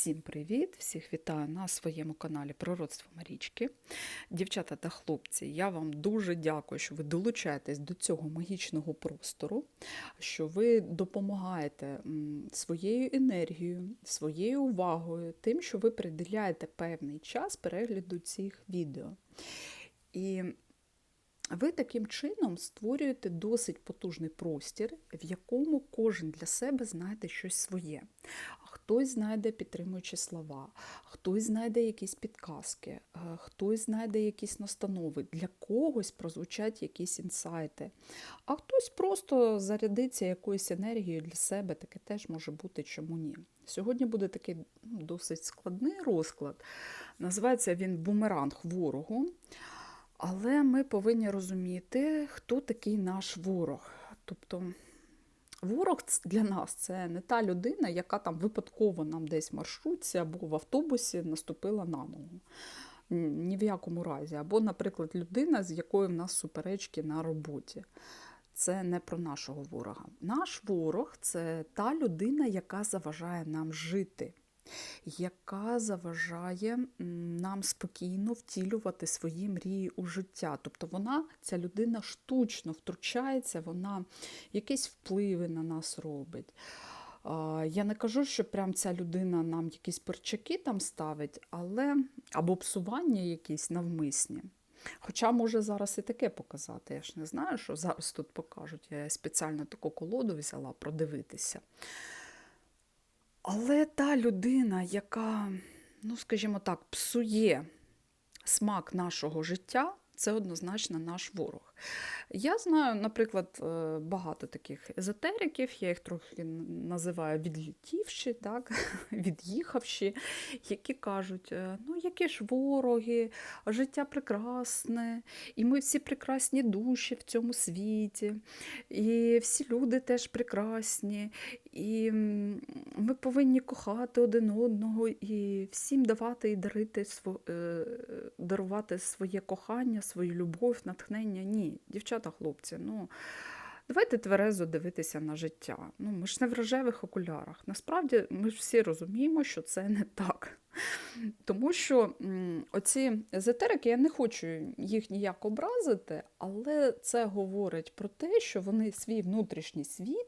Всім привіт! Всіх вітаю на своєму каналі Пророцтво Марічки. Дівчата та хлопці, я вам дуже дякую, що ви долучаєтесь до цього магічного простору, що ви допомагаєте своєю енергією, своєю увагою, тим, що ви приділяєте певний час перегляду цих відео. І ви таким чином створюєте досить потужний простір, в якому кожен для себе знайде щось своє. Хтось знайде підтримуючі слова, хтось знайде якісь підказки, е, хтось знайде якісь настанови, для когось прозвучать якісь інсайти, а хтось просто зарядиться якоюсь енергією для себе, таке теж може бути, чому ні. Сьогодні буде такий ну, досить складний розклад. Називається він бумеранг ворогу. Але ми повинні розуміти, хто такий наш ворог. Тобто ворог для нас це не та людина, яка там випадково нам десь в маршрутці або в автобусі наступила на ногу. Ні в якому разі. Або, наприклад, людина, з якою в нас суперечки на роботі. Це не про нашого ворога. Наш ворог це та людина, яка заважає нам жити яка заважає нам спокійно втілювати свої мрії у життя. Тобто вона, ця людина штучно втручається, вона якісь впливи на нас робить. Я не кажу, що прям ця людина нам якісь перчаки там ставить, але або псування якісь навмисні. Хоча може зараз і таке показати. Я ж не знаю, що зараз тут покажуть. Я спеціально таку колоду взяла продивитися. Але та людина, яка, ну, скажімо так, псує смак нашого життя, це однозначно наш ворог. Я знаю, наприклад, е, багато таких езотериків, я їх трохи називаю відлітівші, так, від'їхавші, які кажуть, е, ну які ж вороги, життя прекрасне, і ми всі прекрасні душі в цьому світі, і всі люди теж прекрасні, і ми повинні кохати один одного і всім давати і дарити, е, дарувати своє кохання, свою любов, натхнення. Ні, дівчата, хлопці, ну давайте тверезо дивитися на життя. Ну, Ми ж не в рожевих окулярах. Насправді ми ж всі розуміємо, що це не так. Тому що оці езотерики, я не хочу їх ніяк образити, але це говорить про те, що вони свій внутрішній світ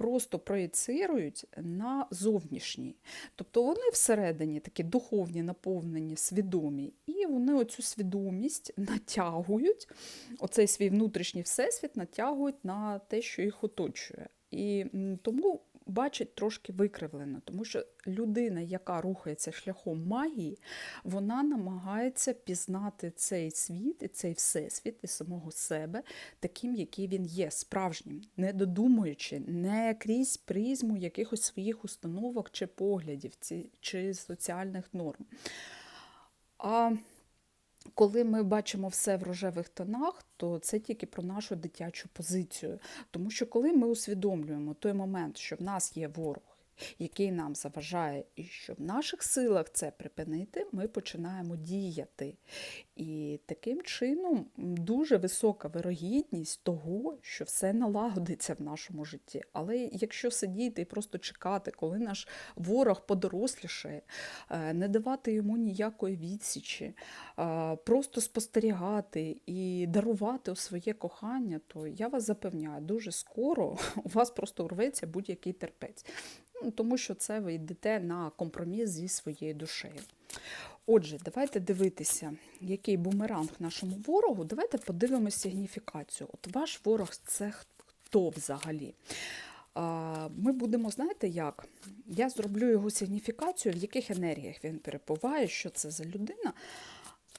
просто проєцирують на зовнішній. Тобто вони всередині такі духовні, наповнені, свідомі, і вони оцю свідомість натягують, оцей свій внутрішній всесвіт натягують на те, що їх оточує. І тому бачить трошки викривлено, тому що людина, яка рухається шляхом магії, вона намагається пізнати цей світ і цей всесвіт і самого себе таким, який він є, справжнім, не додумуючи, не крізь призму якихось своїх установок чи поглядів, чи соціальних норм. А коли ми бачимо все в рожевих тонах, то це тільки про нашу дитячу позицію. Тому що коли ми усвідомлюємо той момент, що в нас є ворог, який нам заважає, і що в наших силах це припинити, ми починаємо діяти. І таким чином дуже висока вирогідність того, що все налагодиться в нашому житті. Але якщо сидіти і просто чекати, коли наш ворог подорослішає, е, не давати йому ніякої відсічі, е, просто спостерігати і дарувати своє кохання, то я вас запевняю, дуже скоро у вас просто урветься будь-який терпець. Тому що це ви йдете на компроміс зі своєю душею. Отже, давайте дивитися, який бумеранг нашому ворогу. Давайте подивимося сигніфікацію. От ваш ворог це хто взагалі? Ми будемо, знаєте як? Я зроблю його сигніфікацію, в яких енергіях він перебуває, що це за людина.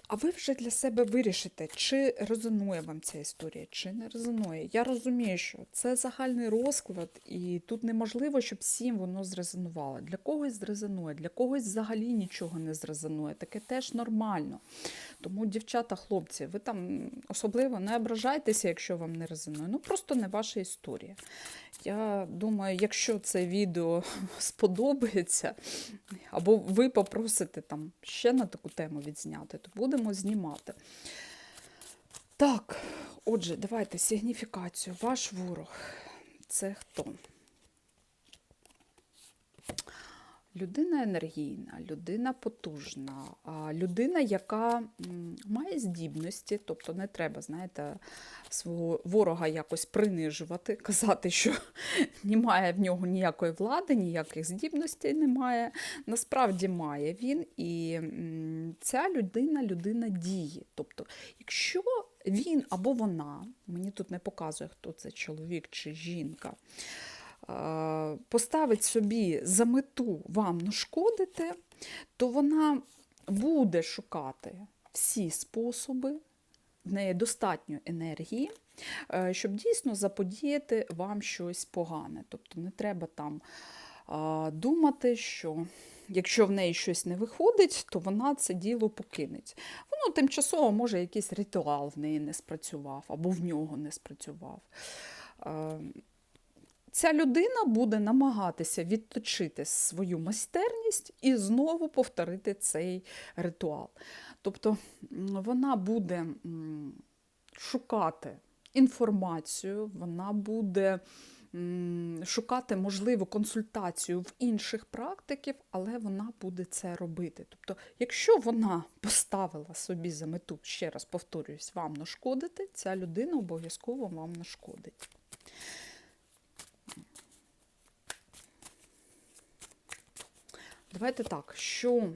А ви вже для себе вирішите, чи резонує вам ця історія, чи не резонує. Я розумію, що це загальний розклад, і тут неможливо, щоб всім воно зрезонувало. Для когось зрезонує, для когось взагалі нічого не зрезонує. Таке теж нормально. Тому, дівчата, хлопці, ви там особливо не ображайтеся, якщо вам не резонує. Ну просто не ваша історія. Я думаю, якщо це відео сподобається, або ви попросите там ще на таку тему відзняти, то будемо знімати. Так, отже, давайте сигніфікацію. Ваш ворог це хто? Людина енергійна, людина потужна, людина, яка має здібності, тобто не треба, знаєте, свого ворога якось принижувати, казати, що немає в нього ніякої влади, ніяких здібностей немає. Насправді має він, і ця людина людина дії. Тобто, якщо він або вона, мені тут не показує, хто це чоловік чи жінка поставить собі за мету вам нашкодити, то вона буде шукати всі способи, в неї достатньо енергії, е, щоб дійсно заподіяти вам щось погане. Тобто не треба там е, думати, що якщо в неї щось не виходить, то вона це діло покинеть. Воно тимчасово може якийсь ритуал в неї не спрацював, або в нього не спрацював. Ця людина буде намагатися відточити свою майстерність і знову повторити цей ритуал. Тобто вона буде шукати інформацію, вона буде шукати можливу консультацію в інших практиків, але вона буде це робити. Тобто, якщо вона поставила собі за мету, ще раз повторююсь, вам нашкодити, ця людина обов'язково вам нашкодить. Давайте так, що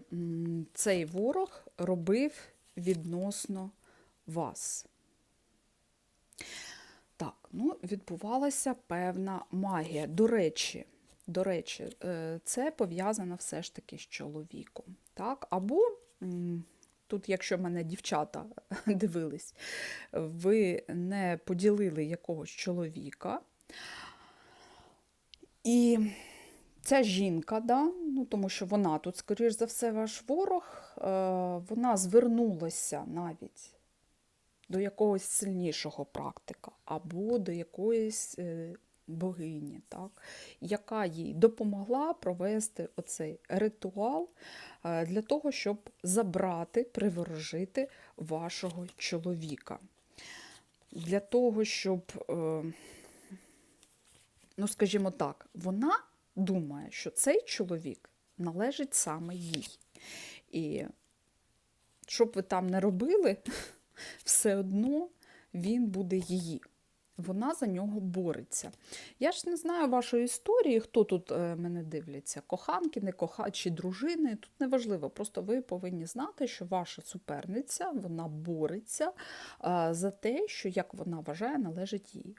цей ворог робив відносно вас? Так, ну, відбувалася певна магія. До речі, до речі, е, це пов'язано все ж таки з чоловіком. Так? Або тут, якщо мене дівчата дивились, ви не поділили якогось чоловіка. І ця жінка, да, ну, тому що вона тут, скоріш за все, ваш ворог, е, вона звернулася навіть до якогось сильнішого практика або до якоїсь е, богині, так, яка їй допомогла провести оцей ритуал е, для того, щоб забрати, приворожити вашого чоловіка. Для того, щоб, е, ну, скажімо так, вона думає, що цей чоловік належить саме їй. І що б ви там не робили, все одно він буде її. Вона за нього бореться. Я ж не знаю вашої історії, хто тут е, мене дивляться, коханки, не коха дружини. Тут не важливо. Просто ви повинні знати, що ваша суперниця вона бореться е, за те, що як вона вважає, належить їй.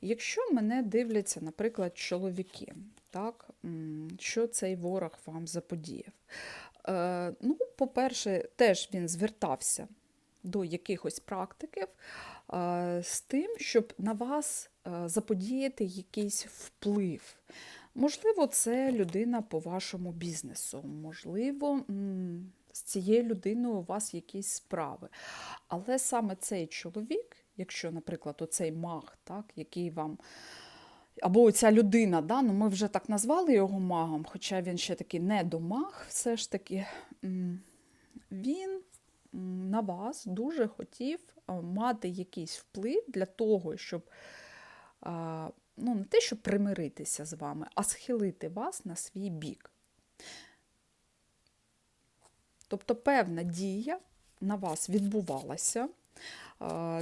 Якщо мене дивляться, наприклад, чоловіки, так, що цей ворог вам заподіяв? Е, ну, по-перше, теж він звертався до якихось практиків е, з тим, щоб на вас е, заподіяти якийсь вплив. Можливо, це людина по вашому бізнесу, можливо, з цією людиною у вас якісь справи. Але саме цей чоловік, якщо, наприклад, оцей маг, так, який вам. Або ця людина, да, ну ми вже так назвали його магом, хоча він ще такий недомаг, все ж таки, він на вас дуже хотів мати якийсь вплив для того, щоб ну, не те, щоб примиритися з вами, а схилити вас на свій бік. Тобто певна дія на вас відбувалася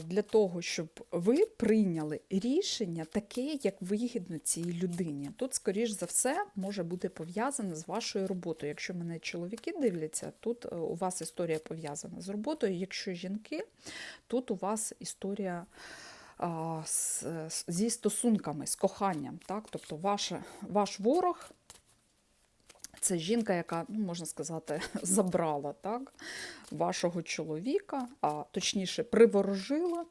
для того, щоб ви прийняли рішення таке, як вигідно цій людині. Тут, скоріш за все, може бути пов'язане з вашою роботою. Якщо мене чоловіки дивляться, тут е, у вас історія пов'язана з роботою. Якщо жінки, тут у вас історія зі стосунками, з коханням. Так? Тобто ваша, ваш ворог це жінка, яка, ну, можна сказати, забрала так, вашого чоловіка, а точніше, приворожила.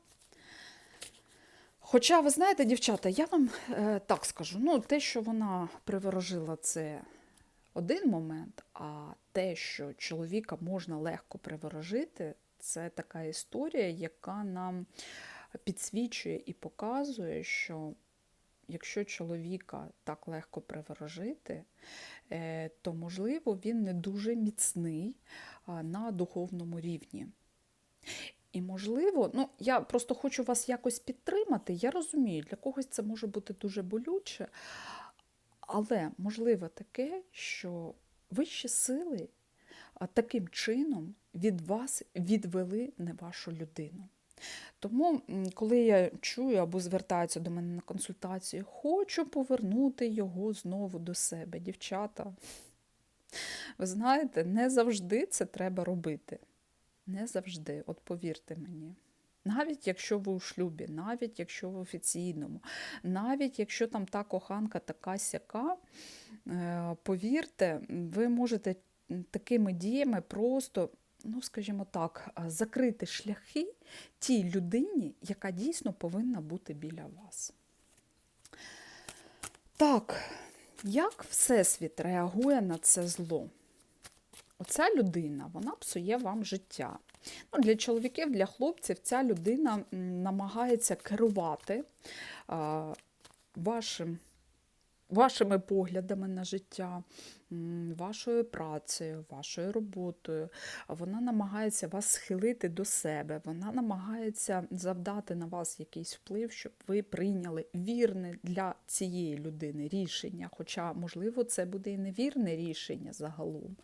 Хоча, ви знаєте, дівчата, я вам е, так скажу: ну, те, що вона приворожила, це один момент, а те, що чоловіка можна легко приворожити, це така історія, яка нам підсвічує і показує, що якщо чоловіка так легко приворожити, е, то, можливо, він не дуже міцний на духовному рівні. І, можливо, ну, я просто хочу вас якось підтримати. Я розумію, для когось це може бути дуже болюче, але можливо таке, що вищі сили таким чином від вас відвели не вашу людину. Тому, коли я чую або звертаються до мене на консультацію, хочу повернути його знову до себе, дівчата. Ви знаєте, не завжди це треба робити. Не завжди, от повірте мені. Навіть якщо ви у шлюбі, навіть якщо в офіційному, навіть якщо там та коханка така сяка, е, повірте, ви можете такими діями просто, ну скажімо так, закрити шляхи тій людині, яка дійсно повинна бути біля вас. Так, як Всесвіт реагує на це зло? Оця людина, вона псує вам життя. Ну, для чоловіків, для хлопців ця людина намагається керувати а, вашим, вашими поглядами на життя, вашою працею, вашою роботою. Вона намагається вас схилити до себе, вона намагається завдати на вас якийсь вплив, щоб ви прийняли вірне для цієї людини рішення. Хоча, можливо, це буде і невірне рішення загалом.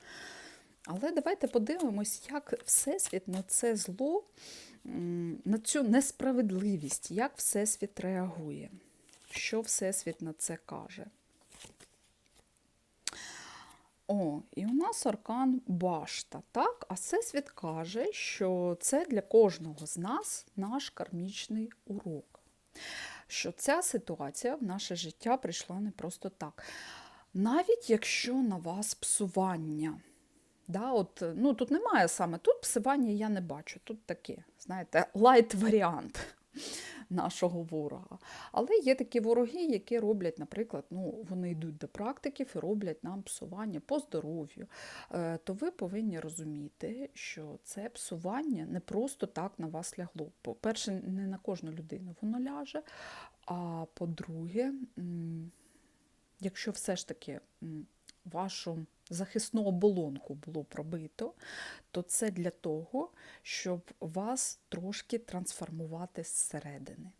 Але давайте подивимось, як Всесвіт на це зло, на цю несправедливість, як Всесвіт реагує, що Всесвіт на це каже. О, і у нас аркан башта, так? А Всесвіт каже, що це для кожного з нас наш кармічний урок. Що ця ситуація в наше життя прийшла не просто так. Навіть якщо на вас псування. Да, от, ну, Тут немає саме, тут псування я не бачу. Тут таке, знаєте, лайт-варіант нашого ворога. Але є такі вороги, які роблять, наприклад, ну, вони йдуть до практиків і роблять нам псування по здоров'ю. Е, То ви повинні розуміти, що це псування не просто так на вас лягло. По-перше, не на кожну людину воно ляже. А по-друге, якщо все ж таки вашу захисну оболонку було пробито, то це для того, щоб вас трошки трансформувати зсередини.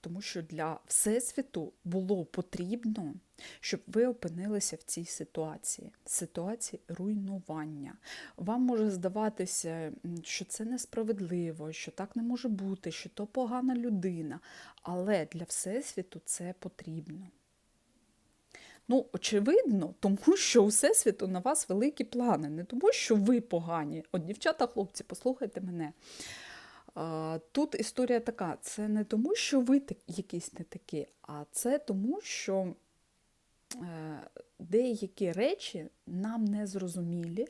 Тому що для Всесвіту було потрібно, щоб ви опинилися в цій ситуації, ситуації руйнування. Вам може здаватися, що це несправедливо, що так не може бути, що то погана людина, але для Всесвіту це потрібно. Ну, очевидно, тому що у Всесвіту на вас великі плани, не тому, що ви погані. От, дівчата, хлопці, послухайте мене. Тут історія така: це не тому, що ви якісь не такі, а це тому, що е, деякі речі нам не зрозумілі,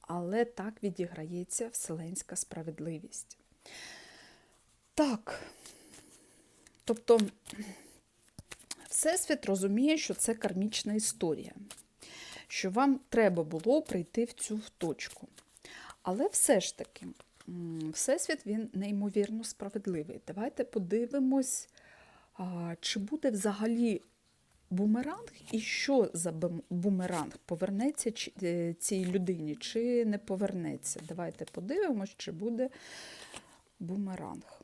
але так відіграється вселенська справедливість. Так. Тобто. Всесвіт розуміє, що це кармічна історія, що вам треба було прийти в цю точку. Але все ж таки, Всесвіт він неймовірно справедливий. Давайте подивимось, чи буде взагалі бумеранг і що за бумеранг повернеться е, цій людині, чи не повернеться. Давайте подивимось, чи буде бумеранг.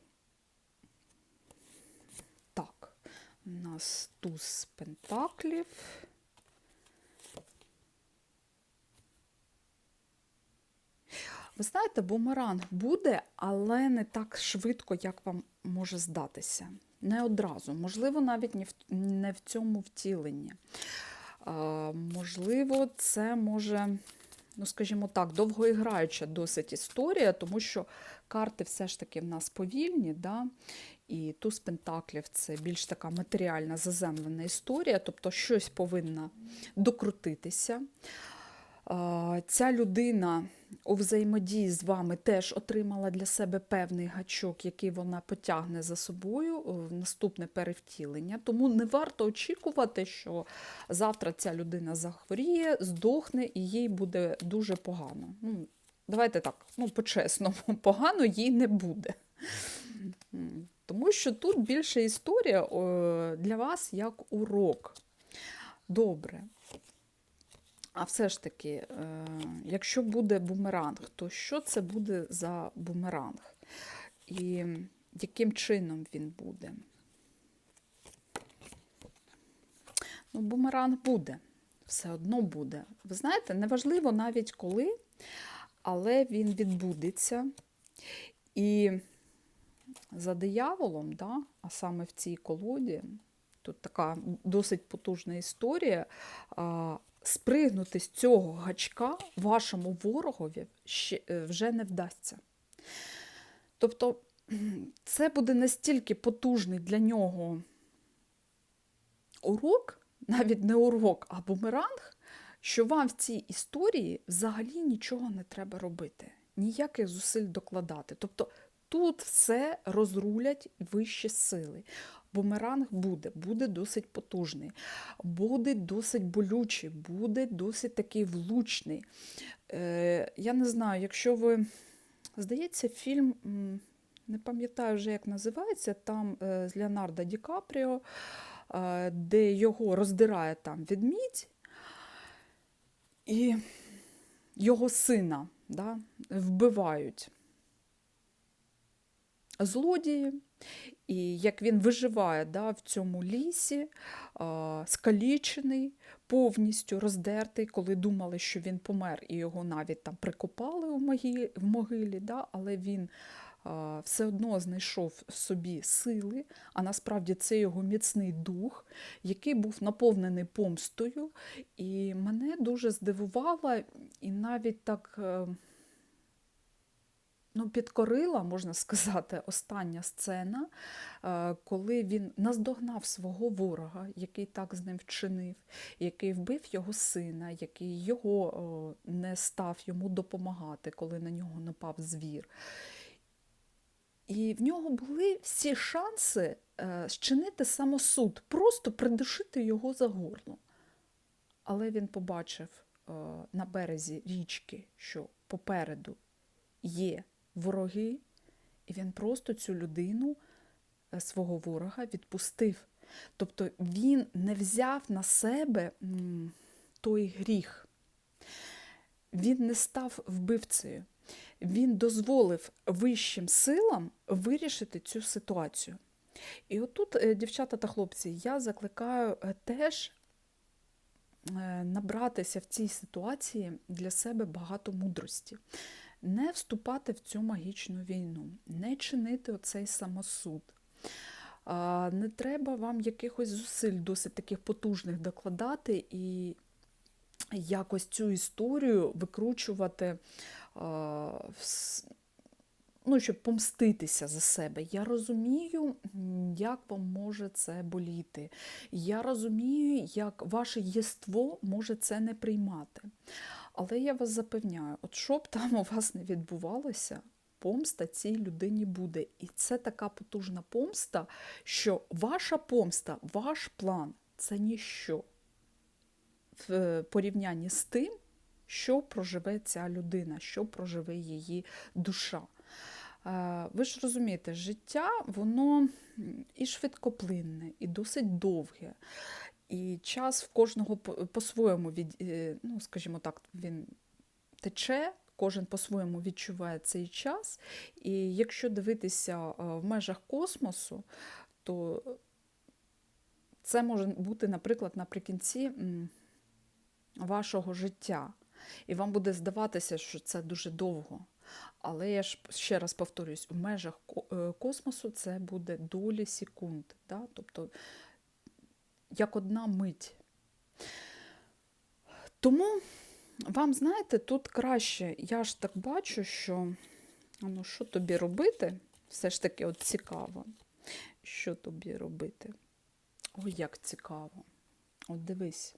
Так, у нас туз пентаклів. Ви знаєте, бумеранг буде, але не так швидко, як вам може здатися. Не одразу. Можливо, навіть не в, цьому втіленні. А, можливо, це може, ну скажімо так, довгоіграюча досить історія, тому що карти все ж таки в нас повільні. Да? І туз пентаклів це більш така матеріальна заземлена історія, тобто щось повинна докрутитися. Ця людина у взаємодії з вами теж отримала для себе певний гачок, який вона потягне за собою в наступне перевтілення. Тому не варто очікувати, що завтра ця людина захворіє, здохне і їй буде дуже погано. Ну, Давайте так, ну, по-чесному, погано їй не буде. Тому що тут більше історія для вас як урок. Добре. А все ж таки, е, якщо буде бумеранг, то що це буде за бумеранг? І яким чином він буде? Ну, бумеранг буде. все одно буде. Ви знаєте, неважливо навіть коли, але він відбудеться. І за дияволом, да, а саме в цій колоді, тут така досить потужна історія. а, Спригнути з цього гачка вашому ворогові ще, е, вже не вдасться. Тобто це буде настільки потужний для нього урок, навіть не урок, а бумеранг, що вам в цій історії взагалі нічого не треба робити, ніяких зусиль докладати. Тобто тут все розрулять вищі сили. Бумеранг буде, буде досить потужний, буде досить болючий, буде досить такий влучний. Е, Я не знаю, якщо ви, здається, фільм, не пам'ятаю вже, як називається, там е, з Леонардо Ді Капріо, е, де його роздирає там відмідь, і його сина да, вбивають злодії. І як він виживає да, в цьому лісі, а, скалічений, повністю роздертий, коли думали, що він помер, і його навіть там прикопали в могилі, в могилі да, але він все одно знайшов в собі сили, а насправді це його міцний дух, який був наповнений помстою. І мене дуже здивувала, і навіть так. Ну, підкорила, можна сказати, остання сцена, е, коли він наздогнав свого ворога, який так з ним вчинив, який вбив його сина, який його не став йому допомагати, коли на нього напав звір. І в нього були всі шанси е, зчинити самосуд, просто придушити його за горло. Але він побачив е, на березі річки, що попереду є вороги, і він просто цю людину, е, свого ворога, відпустив. Тобто він не взяв на себе той гріх, він не став вбивцею, він дозволив вищим силам вирішити цю ситуацію. І отут, е, дівчата та хлопці, я закликаю е, теж набратися в цій ситуації для себе багато мудрості не вступати в цю магічну війну, не чинити оцей самосуд. Не треба вам якихось зусиль досить таких потужних докладати і якось цю історію викручувати, ну, щоб помститися за себе. Я розумію, як вам може це боліти. Я розумію, як ваше єство може це не приймати. Але я вас запевняю, от що б там у вас не відбувалося, помста цій людині буде. І це така потужна помста, що ваша помста, ваш план це ніщо в порівнянні з тим, що проживе ця людина, що проживе її душа. Е, ви ж розумієте, життя, воно і швидкоплинне, і досить довге. І час в кожного по-своєму від, е, ну, скажімо так, він тече, кожен по-своєму відчуває цей час. І якщо дивитися е, в межах космосу, то це може бути, наприклад, наприкінці вашого життя. І вам буде здаватися, що це дуже довго. Але я ж ще раз повторюсь, в межах е, космосу це буде долі секунд. Да? Тобто як одна мить. Тому, вам, знаєте, тут краще, я ж так бачу, що ну, що тобі робити, все ж таки от цікаво, що тобі робити. Ой, як цікаво. От дивись.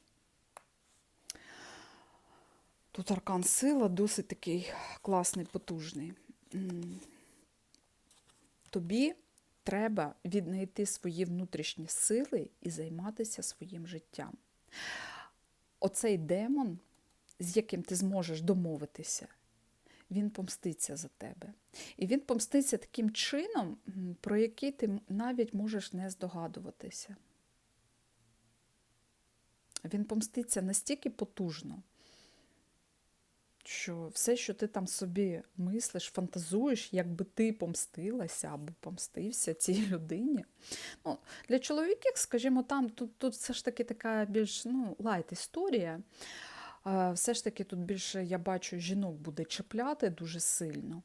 Тут аркан сила досить такий класний, потужний. Тобі треба віднайти свої внутрішні сили і займатися своїм життям. Оцей демон, з яким ти зможеш домовитися, він помститься за тебе. І він помститься таким чином, про який ти навіть можеш не здогадуватися. Він помститься настільки потужно, що все, що ти там собі мислиш, фантазуєш, якби ти помстилася або помстився цій людині. Ну, для чоловіків, скажімо, там тут, тут все ж таки така більш ну, лайт історія. Все ж таки тут більше я бачу, жінок буде чіпляти дуже сильно.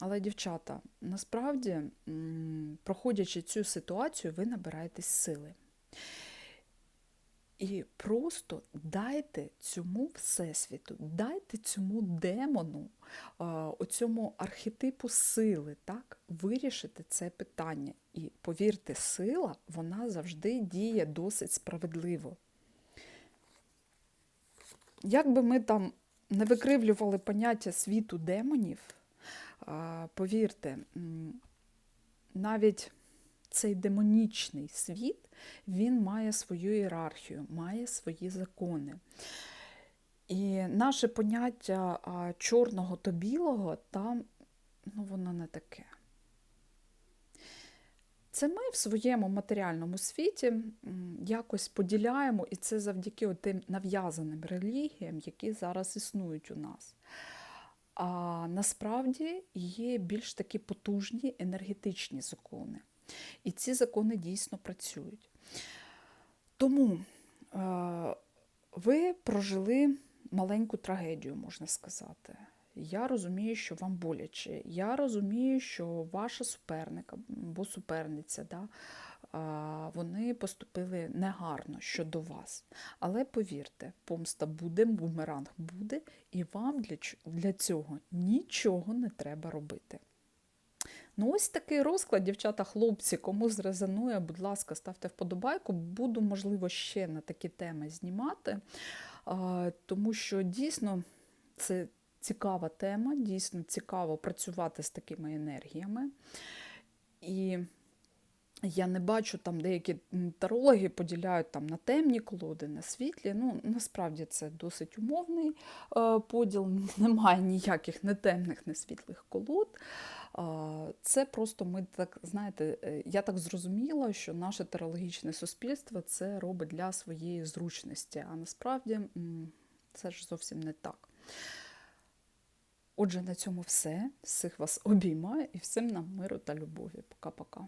Але, дівчата, насправді, проходячи цю ситуацію, ви набираєтесь сили. І просто дайте цьому всесвіту, дайте цьому демону, оцьому архетипу сили, так, вирішити це питання. І повірте, сила вона завжди діє досить справедливо. Як би ми там не викривлювали поняття світу демонів, повірте, навіть цей демонічний світ він має свою ієрархію, має свої закони. І наше поняття чорного та білого там ну, воно не таке. Це ми в своєму матеріальному світі якось поділяємо, і це завдяки тим нав'язаним релігіям, які зараз існують у нас. А насправді є більш такі потужні енергетичні закони. І ці закони дійсно працюють. Тому е, ви прожили маленьку трагедію, можна сказати. Я розумію, що вам боляче. Я розумію, що ваша суперника або суперниця, да, вони поступили негарно щодо вас. Але повірте, помста буде, бумеранг буде, і вам для цього нічого не треба робити. Ну, ось такий розклад, дівчата, хлопці, кому зрезонує, будь ласка, ставте вподобайку. Буду, можливо, ще на такі теми знімати, тому що дійсно це цікава тема, дійсно цікаво працювати з такими енергіями. І я не бачу там деякі тарологи поділяють там на темні колоди, на світлі. Ну, насправді це досить умовний е, поділ, немає ніяких не темних, не світлих колод. А, Це просто ми так, знаєте, е, я так зрозуміла, що наше тарологічне суспільство це робить для своєї зручності, а насправді це ж зовсім не так. Отже, на цьому все. Всіх вас обіймаю і всім нам миру та любові. Пока-пока.